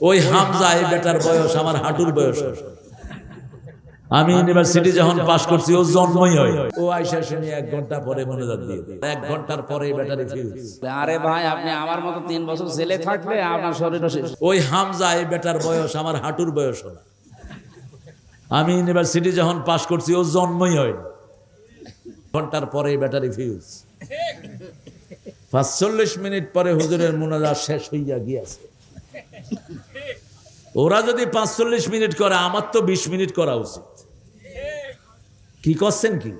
ওই হামজা এই বেটার বয়স আমার হাঁটুর বয়স। আমি ইউনিভার্সিটি যখন পাশ করছি ও জন্মই হয়। ও আইসা শুনি এক ঘণ্টা পরে মনোজাত দিয়ে এক ঘণ্টার পরে ব্যাটারি ফিউজ আরে ভাই আপনি আমার মতো তিন বছর ছেলে থাকলে আপনার শরীরও শেষ। ওই হামজা এই বেটার বয়স আমার হাঁটুর বয়স না। আমি ইউনিভার্সিটি যখন পাশ করছি ও জন্মই হয় ঘণ্টার পরে ব্যাটারি ফিউজ পাঁচচল্লিশ মিনিট পরে হুজুরের মোনাজাত শেষ হইয়া গিয়াছে। ওরা যদি পাঁচচল্লিশ মিনিট করে, আমার তো বিশ মিনিট করা উচিত। কি করছেন কি?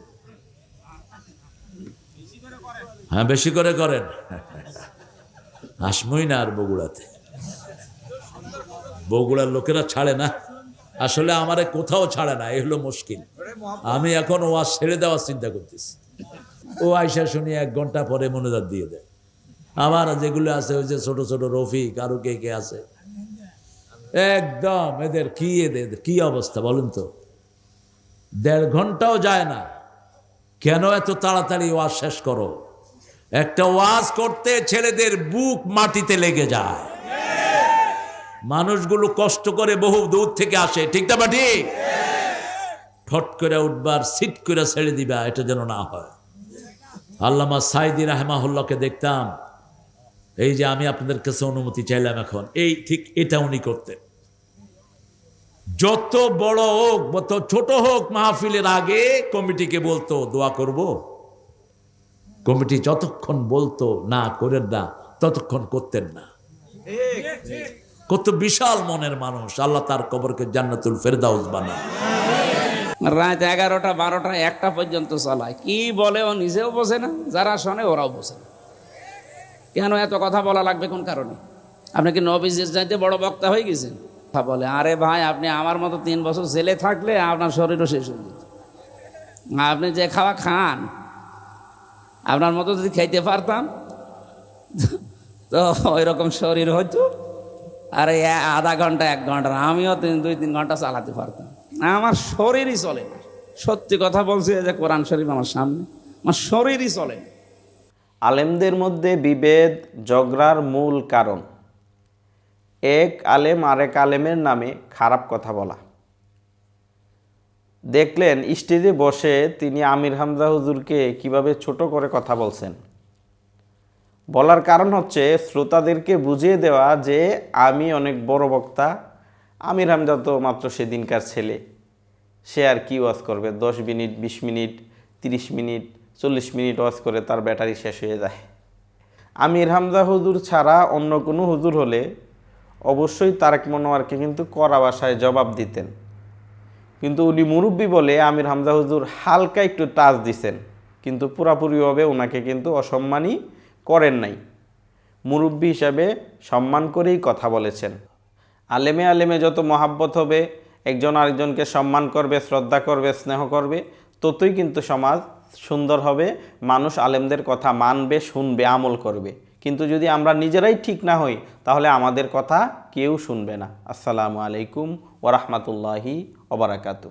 হ্যাঁ বেশি করে করেন। আসমই না আর বগুড়াতে। বগুড়ার লোকেরা ছাড়ে না। আসলে আমারে কোথাও ছাড়ে না, এই হলো মুশকিল। আমি এখন ও আর ছেড়ে দেওয়ার চিন্তা করতেছি। ও আইসা শুনি এক ঘণ্টা পরে মনোজাত দিয়ে দেয়। আমার যেগুলো আছে, ওই যে ছোট ছোট রফিক, আরও কে কে আছে একদম, এদের কি এদের, কি অবস্থা বলুন তো? দেড় ঘন্টাও যায় না। কেন এত তাড়াতাড়ি ওয়াজ শেষ করো? একটা ওয়াজ করতে ছেলেদের বুক মাটিতে লেগে যায়। মানুষগুলো কষ্ট করে বহু দূর থেকে আসে, ঠিক না বাটি ফট করে উঠবার, সিট করে ছেড়ে দিবা, এটা যেন না হয়। আল্লামা সাইদি রাহমাহুল্লাহকে দেখতাম এই যে আমি আপনাদের কাছে অনুমতি চাইলাম এখন, এই ঠিক এটা উনি করতেন। যত বড় হোক, যত ছোট হোক, মাহফিলের আগে কমিটিকে বলতো, দোয়া করব। কমিটি যতক্ষণ বলতো, না করেন না, ততক্ষণ করতেন না। কত বিশাল মনের মানুষ, আল্লাহ তার কবরকে জান্নাতুল ফেরদাউস বানায়। রাত এগারোটা, বারোটা, একটা পর্যন্ত চালায়। কি বলে ও নিজেও বোঝে না, যারা শোনে ওরাও বোঝে না। কেন এত কথা বলা লাগবে কোন কারণে? আপনি কি নবীজের চাইতে বড় বক্তা হয়ে গেছেন? কথা বলে, আরে ভাই, আপনি আমার মতো তিন বছর ছেলে থাকলে আপনার শরীরও শেষ হয়ে যেত। আপনি যে খাওয়া খান, আপনার মতো যদি খাইতে পারতাম, তো ওই রকম শরীর হতো আর আধা ঘণ্টা, এক ঘণ্টা, আমিও তিন, দুই, তিন ঘণ্টা চালাতে পারতাম। আমার শরীরই চলে সত্যি কথা বলছি যে কোরআন শরীফ আমার সামনে, আমার শরীরই চলে না। আলেমদের মধ্যে বিভেদ, ঝগড়ার মূল কারণ। এক আলেম আরেক আলেমের নামে খারাপ কথা বলা। দেখলেন, স্টেজে বসে তিনি আমির হামজা হুজুরকে কীভাবে ছোট করে কথা বলছেন। বলার কারণ হচ্ছে, শ্রোতাদেরকে বুঝিয়ে দেওয়া যে, আমি অনেক বড় বক্তা, আমির হামজা তো মাত্র সেদিনকার ছেলে। সে আর কি ওয়াজ করবে? দশ মিনিট, বিশ মিনিট, তিরিশ মিনিট চল্লিশ মিনিট ওয়াজ করে তার ব্যাটারি শেষ হয়ে যায়। আমির হামজা হুজুর ছাড়া অন্য কোনো হুজুর হলে অবশ্যই তারেক মনোয়ারকে কিন্তু কড়া ভাষায় জবাব দিতেন। কিন্তু উনি মুরব্বী বলে আমির হামজা হুজুর হালকা একটু টাচ দিছেন, কিন্তু পুরাপুরিভাবে ওনাকে কিন্তু অসম্মানই করেন নাই। মুরব্বী হিসাবে সম্মান করেই কথা বলেছেন। আলেমে আলেমে যত মহাব্বত হবে, একজন আরেকজনকে সম্মান করবে, শ্রদ্ধা করবে, স্নেহ করবে, ততই কিন্তু সমাজ সুন্দর হবে, মানুষ আলেমদের কথা মানবে, শুনবে, আমল করবে। কিন্তু যদি আমরা নিজেরাই ঠিক না হই, তাহলে আমাদের কথা কেউ শুনবে না। আসসালামু আলাইকুম ওরহমতুল্লাহি ওবরাকাতু